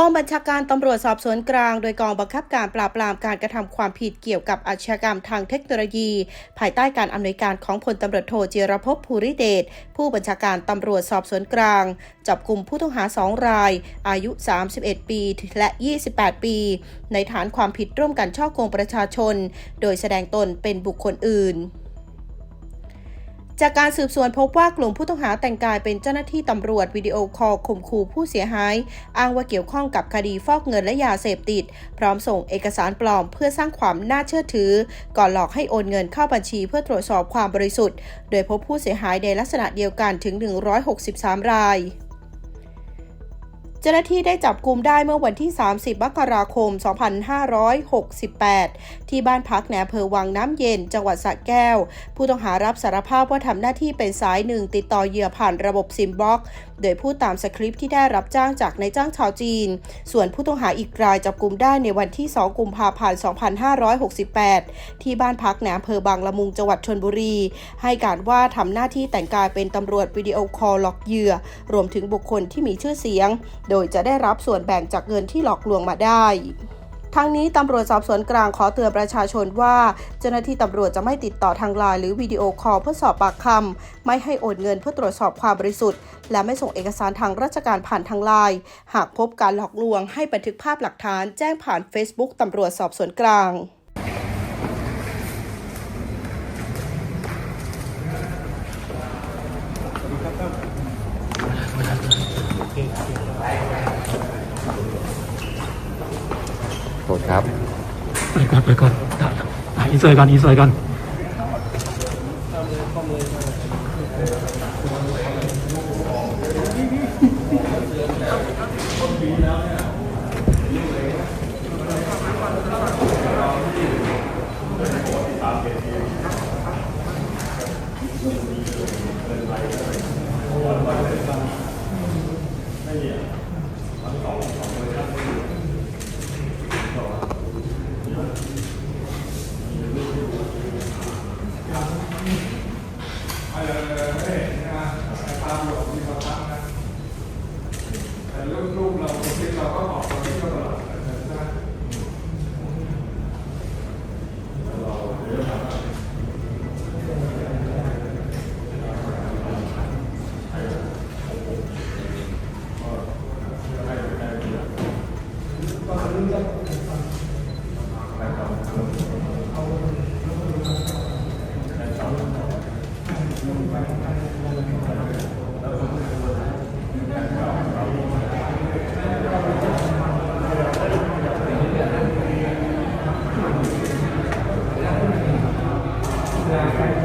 กองบัญชาการตำรวจสอบสวนกลาง โดยกองบังคับการปราบปรามการกระทำความผิดเกี่ยวกับอาชญากรรมทางเทคโนโลยี ภายใต้การอำนวยการของพลตำรวจโทเจรพภูริเดชผู้บัญชาการตำรวจสอบสวนกลาง จับกลุ่มผู้ต้องหาสองราย อายุ 31 ปีและ 28 ปี ในฐานความผิดร่วมกันช่อโกงประชาชน โดยแสดงตนเป็นบุคคลอื่น จากการสืบสวนพบว่ากลุ่มผู้ต้องหาแต่งกายเป็นเจ้าหน้าที่ตำรวจวิดีโอคอลข่มขู่ผู้เสียหาย อ้างว่าเกี่ยวข้องกับคดีฟอกเงินและยาเสพติด พร้อมส่งเอกสารปลอมเพื่อสร้างความน่าเชื่อถือ ก่อนหลอกให้โอนเงินเข้าบัญชีเพื่อตรวจสอบความบริสุทธิ์ โดยพบผู้เสียหายในลักษณะเดียวกันถึง 163 ราย เจ้าหน้าที่ได้จับกลุ่มได้เมื่อวันที่ 30 มกราคม 2568 ที่บ้านพักในอำเภอวังน้ำเย็น จังหวัดสระแก้ว ผู้ต้องหารับสารภาพว่าทำหน้าที่เป็นสายหนึ่งติดต่อเหยื่อผ่านระบบซิมบล็อก โดยพูดตามสคริปต์ที่ได้รับจ้างจากนายจ้างชาวจีน ส่วนผู้ต้องหาอีกรายจับกลุ่มได้ในวันที่ 2 กุมภาพันธ์ 2568 ที่บ้านพักในอำเภอบางละมุง จังหวัดชนบุรี ให้การว่าทำหน้าที่แต่งกายเป็นตำรวจวิดีโอคอลหลอกเหยื่อ รวมถึงบุคคลที่มีชื่อเสียงโดยจะได้รับส่วนแบ่งจากเงินที่หลอกลวงมาได้ทั้งนี้ตำรวจสอบสวนกลางขอเตือนประชาชนว่า เจ้าหน้าที่ตำรวจจะไม่ติดต่อทางไลน์หรือวิดีโอคอลเพื่อสอบปากคำไม่ให้โอนเงินเพื่อตรวจสอบความบริสุทธิ์ และไม่ส่งเอกสารทางราชการผ่านทางไลน์หากพบการหลอกลวงให้บันทึกภาพหลักฐานแจ้งผ่าน Facebook ตำรวจสอบสวนกลาง โทษครับ ไปก่อนไปก่อนอะอินเสิร์ตก่อน อินเสิร์ตก่ตลาด Yeah.